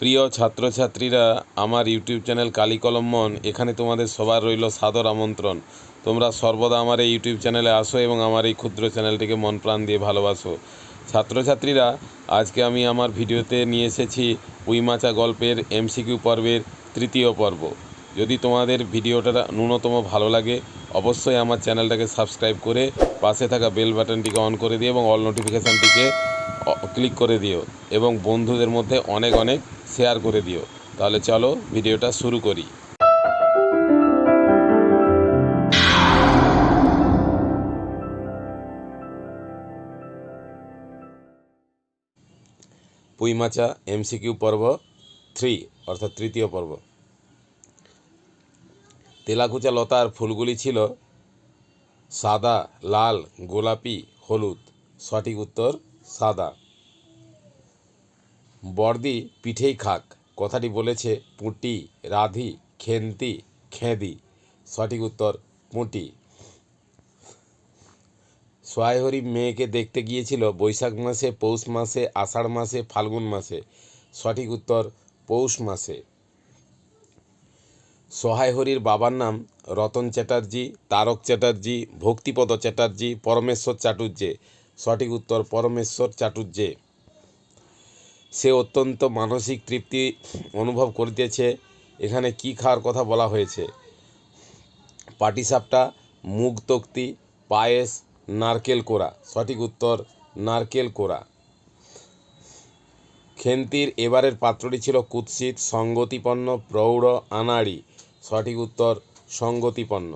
প্রিয় ছাত্রছাত্রীরা, আমার ইউটিউব চ্যানেল কালিকলম মন এখানে তোমাদের সবার রইল সাদর আমন্ত্রণ। তোমরা সর্বদা আমার এই ইউটিউব চ্যানেলে আসো এবং আমার এই ক্ষুদ্র চ্যানেলটিকে মন প্রাণ দিয়ে ভালোবাসো। ছাত্রছাত্রীরা, আজকে আমি আমার ভিডিওতে নিয়ে এসেছি উইমাচা গল্পের এমসিকিউ পর্বের তৃতীয় পর্ব। যদি তোমাদের ভিডিওটা ন্যূনতম ভালো লাগে অবশ্যই আমার চ্যানেলটাকে সাবস্ক্রাইব করে পাশে থাকা বেল বাটনটিকে অন করে দিও এবং অল নোটিফিকেশানটিকে ক্লিক করে দিও এবং বন্ধুদের মধ্যে অনেক অনেক শেয়ার করে দিও। তাহলে চলো ভিডিওটা শুরু করি। পুইমাচা এমসিকিউ পর্ব থ্রি, অর্থাৎ তৃতীয় পর্ব। তেলাকুচা লতার ফুলগুলি ছিল সাদা, লাল, গোলাপি, হলুদ। সঠিক উত্তর, সাদা। বর্দি পিঠেই খাক। কথাটি বলেছে পুঁটি, রাধি, খেন্তি, খেদি। সঠিক উত্তর, পুঁটি। সোয়াইহরি মেয়েকে দেখতে গিয়েছিল বৈশাখ মাসে, পৌষ মাসে, আষাঢ় মাসে, ফাল্গুন মাসে। সঠিক উত্তর, পৌষ মাসে। সহায় হরির বাবার নাম রতন চ্যাটার্জি, তারক চ্যাটার্জি, ভক্তিপদ চ্যাটার্জি, পরমেশ্বর চাটুর্যে সঠিক উত্তর, পরমেশ্বর চাটুর্যে সে অত্যন্ত মানসিক তৃপ্তি অনুভব করিতেছে। এখানে কি খাওয়ার কথা বলা হয়েছে? পাটিসাপটা, মুগ তক্তি, পায়েস, নারকেল কোড়া। সঠিক উত্তর, নারকেল কোড়া। খেন্তির এবারের পাত্রটি ছিল কুৎসিত, সঙ্গতিপন্ন, প্রৌঢ়, আনাড়ি। সঠিক উত্তর সঙ্গতিপন্ন।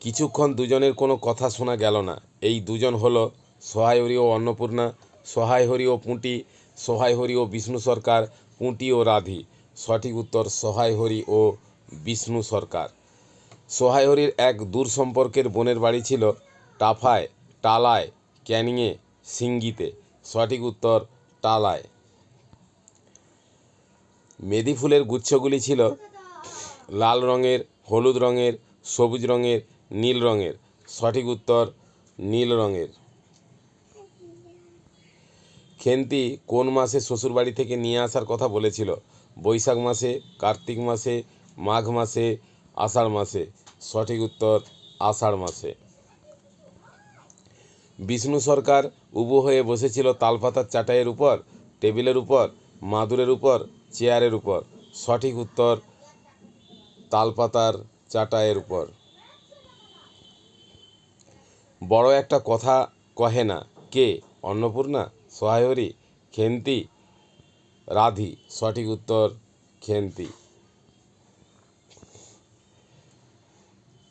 কিছুক্ষণ দুজনের কোনো কথা শোনা গেল না। এই দুজন হলো সহায়হরি ও অন্নপূর্ণা সহায়হরি ও পুঁটি সহায়হরি ও বিষ্ণু সরকার, পুঁটি ও রাধি। সঠিক উত্তর সহায়হরি ও বিষ্ণু সরকার। সহায়হরির এক দূর সম্পর্কের বোনের বাড়ি ছিল টাফায়, টালায়, ক্যানিংয়ে, সিঙ্গিতে। সঠিক উত্তর টালায়। মেদি ফুলের গুচ্ছগুলি ছিল লাল রঙের, হলুদ রঙের, সবুজ রঙের, নীল রঙের। সঠিক উত্তর, নীল রঙের। খেন্তি কোন মাসে শ্বশুরবাড়ি থেকে নিয়ে আসার কথা বলেছিল? বৈশাখ মাসে, কার্তিক মাসে, মাঘ মাসে, আষাঢ় মাসে। সঠিক উত্তর, আষাঢ় মাসে। বিষ্ণু সরকার উবু হয়ে বসেছিল তালপাতার চাটাইয়ের উপর, টেবিলের উপর, মাদুরের উপর, চেয়ারের উপর। সঠিক উত্তর তালপাতার চাটাইয়ের উপর। বড় একটা কথা কহে না, কে? অন্নপূর্ণা সহায়রী খেন্তি, রাধি, সঠিক উত্তর খেন্তি।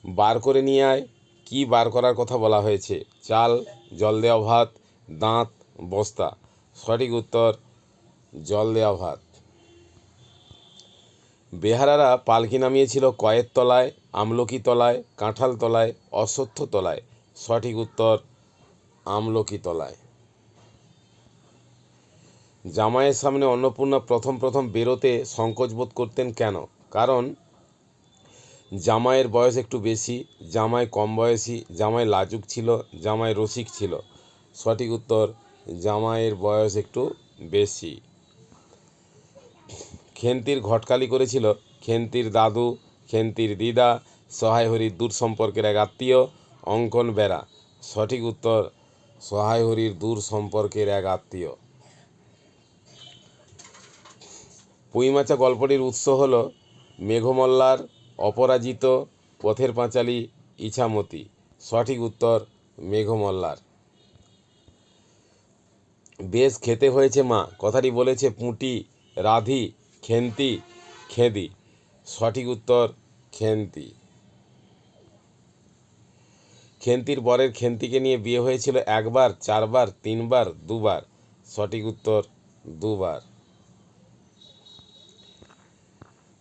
বার করে নিয়ে আয়, কি বার করার কথা বলা হয়েছে? চাল, জল দেওয়া ভাত, দাঁত, বস্তা। সঠিক উত্তর, জল দেওয়া ভাত। বেহারারা পালকি নামিয়েছিল কয়ের তলায়, আমলকি তলায়, কাঁঠাল তলায়, অশ্বত্থ তলায়। সঠিক উত্তর, আমলকি তলায়। জামাইয়ের সামনে অন্নপূর্ণা প্রথম প্রথম বেরোতে সংকোচ বোধ করতেন কেন? কারণ জামাইয়ের বয়স একটু বেশি, জামাই কম বয়সী, জামাই লাজুক ছিল, জামাই রসিক ছিল। সঠিক উত্তর, জামাইয়ের বয়স একটু বেশি। খেন্তির ঘটকালি করেছিল। খেন্তির দাদু, খেন্তির দিদা সহায় হরির দূর সম্পর্কের এক আত্মীয়, অঙ্কন বেড়া সঠিক উত্তর সহায় হরির দূর সম্পর্কের এক আত্মীয়। পুইমাচা গল্পটির উৎস হল মেঘমল্লার অপরাজিত পথের পাঁচালী ইছামতি। সঠিক উত্তর, মেঘমল্লার। বেশ খেতে হয়েছে মা, কথাটি বলেছে পুঁটি রাধি খেন্তি, খেদি। সঠিক উত্তর, খেন্তি। খেন্তির বরের খেন্তিকে নিয়ে বিয়ে হয়েছিল একবার, চারবার, তিনবার, দুবার। সঠিক উত্তর, দুবার।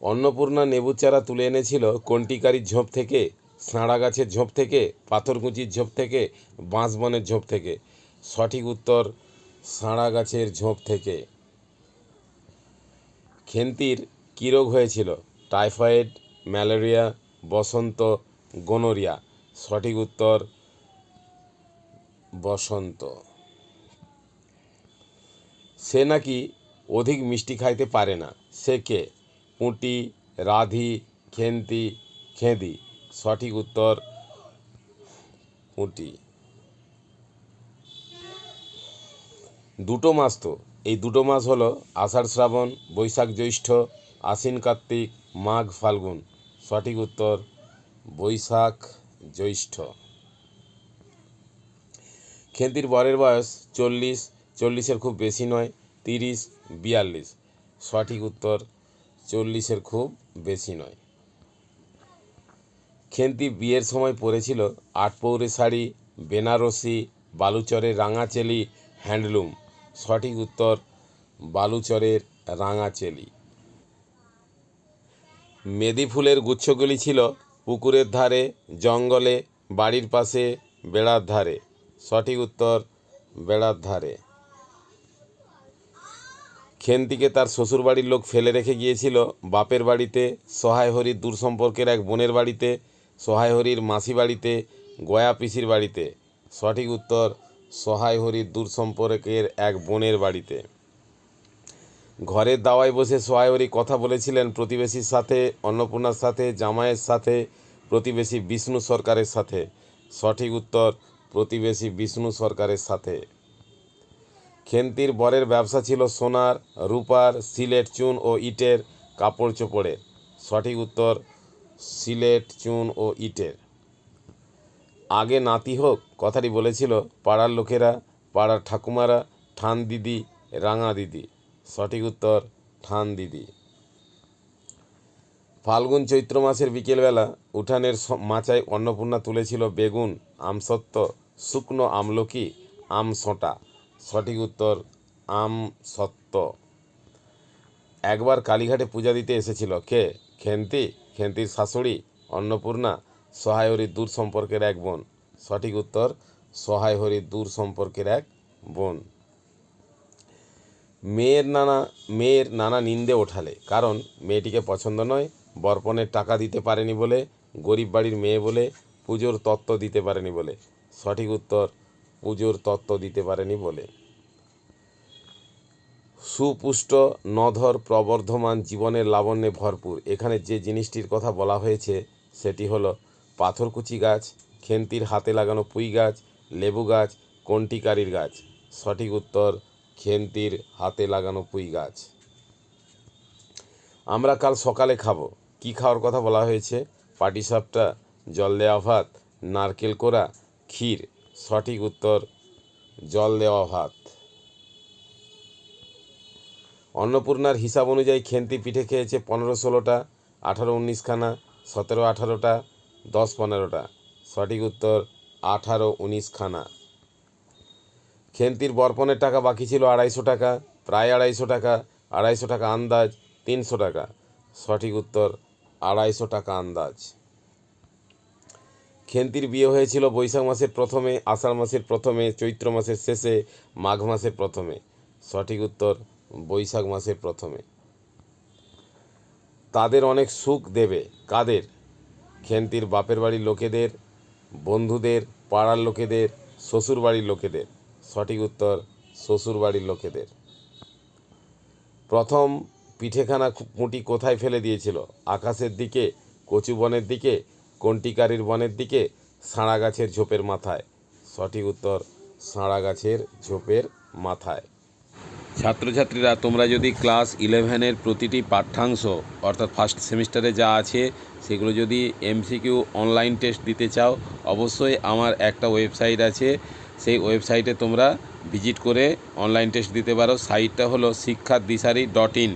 অন্নপূর্ণা নেবুর চারা তুলে এনেছিল কন্টিকারির ঝোপ থেকে সাঁড়া গাছের ঝোপ থেকে, পাথরকুচির ঝোপ থেকে, বাঁশবনের ঝোপ থেকে। সঠিক উত্তর সাঁড়া গাছের ঝোপ থেকে। খেন্তির কী রোগ হয়েছিল? টাইফয়েড, ম্যালেরিয়া, বসন্ত, গোনোরিয়া। সঠিক উত্তর, বসন্ত। সে নাকি অধিক মিষ্টি খাইতে পারে না। সে কে? পুঁটি, রাধি, খেন্তি, খেঁদি। সঠিক উত্তর, পুঁটি। দুটো মাস তো। এই দুটো মাস হলো আষাঢ় শ্রাবণ, বৈশাখ জ্যৈষ্ঠ, আশ্বিন কার্তিক, মাঘ ফাল্গুন। সঠিক উত্তর, বৈশাখ জ্যৈষ্ঠ। খেন্তির বরের বয়স চল্লিশ, চল্লিশের খুব বেশি নয়, তিরিশ, বিয়াল্লিশ। সঠিক উত্তর, চল্লিশের খুব বেশি নয়। খেন্তি বিয়ের সময় পরেছিল আটপৌরে শাড়ি, বেনারসি বালুচরের রাঙাচেলি, হ্যান্ডলুম। সঠিক উত্তর বালুচরের রাঙাচেলি। মেদি ফুলের গুচ্ছগুলি ছিল পুকুরের ধারে, জঙ্গলে, বাড়ির পাশে, বেড়ার ধারে। সঠিক উত্তর বেড়ার ধারে। খেন্তিকে তার শ্বশুর বাড়ির লোক ফেলে রেখে গিয়েছিল বাপের বাড়িতে। সহায় হরির দূর সম্পর্কের এক বোনের বাড়িতে সহায় হরির মাসি বাড়িতে, গয়া পিসির বাড়িতে। সঠিক উত্তর সহায় হরির দূর সম্পর্কের এক বোনের বাড়িতে। ঘরের দাওয়ায় বসে সহায় হরি কথা বলেছিলেন প্রতিবেশীর সাথে, অন্নপূর্ণার সাথে, জামাইয়ের সাথে, প্রতিবেশী বিষ্ণু সরকারের সাথে। সঠিক উত্তর, প্রতিবেশী বিষ্ণু সরকারের সাথে। খেন্তির বরের ব্যবসা ছিল সোনার, রূপার, সিলেট চুন ও ইটের কাপড় চোপড়ের সঠিক উত্তর, সিলেট চুন ও ইটের। আগে নাতি হোক কথাটি বলেছিল, পাড়ার লোকেরা, পাড়ার ঠাকুমারা, ঠান দিদি, রাঙা দিদি। সঠিক উত্তর, ঠান দিদি। ফাল্গুন চৈত্র মাসের বিকেলবেলা উঠানের মাচায় অন্নপূর্ণা তুলেছিল বেগুন আমসত্ত্ব শুকনো আমলকি আমসোঁটা সঠিক উত্তর, আম সত্ত্ব একবার কালীঘাটে পূজা দিতে এসেছিল কে? খেন্তি, খেন্তির শাশুড়ি, অন্নপূর্ণা সহায় হরির দূর সম্পর্কের এক বোন। সঠিক উত্তর সহায় হরির দূর সম্পর্কের এক বোন। মেয়ের নানা মেয়ের নানা নিন্দে ওঠালে, কারণ মেয়েটিকে পছন্দ নয়, বর্পণের টাকা দিতে পারেনি বলে, গরিব বাড়ির মেয়ে বলে, পুজোর তত্ত্ব দিতে পারেনি বলে। সঠিক উত্তর, পুজোর তত্ত্ব দিতে পারেনি বলে। সুপুষ্ট, নধর, প্রবর্ধমান, জীবনের লাবণ্যে ভরপুর। এখানে যে জিনিসটির কথা বলা হয়েছে, সেটি হলো পাথরকুচি গাছ খেন্তির হাতে লাগানো পুঁই গাছ, লেবু গাছ, কন্টিকারির গাছ? সঠিক উত্তর, খেন্তির হাতে লাগানো পুঁই গাছ। আমরা কাল সকালে খাব। কি খাওয়ার কথা বলা হয়েছে? পাটিসাপটা, জল দেওয়া ভাত, নারকেল কোড়া, ক্ষীর। সঠিক উত্তর, জল দেওয়া ভাত। অন্নপূর্ণার হিসাব অনুযায়ী খেন্তি পিঠে খেয়েছে পনেরো ষোলোটা, আঠারো উনিশখানা, সতেরো আঠারোটা, দশ পনেরোটা। সঠিক উত্তর, আঠারো, উনিশ খানা। খেন্তির বর্পণের টাকা বাকি ছিল আড়াইশো টাকা, প্রায় আড়াইশো টাকা আড়াইশো টাকা আন্দাজ, তিনশো টাকা। সঠিক উত্তর, আড়াইশো টাকা আন্দাজ। খেন্তির বিয়ে হয়েছিল বৈশাখ মাসের প্রথমে, আষাঢ় মাসের প্রথমে, চৈত্র মাসের শেষে, মাঘ মাসের প্রথমে। সঠিক উত্তর, বৈশাখ মাসের প্রথমে। তাদের অনেক সুখ দেবে। কাদের? খেন্তির বাপের বাড়ির লোকেদের বন্ধুদের, পাড়ার লোকেদের শ্বশুর বাড়ির লোকেদের। সঠিক উত্তর শ্বশুর বাড়ির লোকেদের। প্রথম পিঠেখানা পুঁটি কোথায় ফেলে দিয়েছিল? আকাশের দিকে, কচু বনের দিকে, কন্টিকারির বনের দিকে, সাঁড়া গাছের ঝোপের মাথায়। সঠিক উত্তর, সাঁড়া গাছের ঝোপের মাথায়। ছাত্রছাত্রীরা, তোমরা যদি ক্লাস ইলেভেনের প্রতিটি পাঠ্যাংশ, অর্থাৎ ফার্স্ট সেমিস্টারে যা আছে, সেগুলো যদি এমসিকিউ অনলাইন টেস্ট দিতে চাও, অবশ্যই আমার একটা ওয়েবসাইট আছে। সেই ওয়েবসাইটে তোমরা ভিজিট করে অনলাইন টেস্ট দিতে পারো। সাইটটা হলো শিক্ষা দিশারি ডট ইন।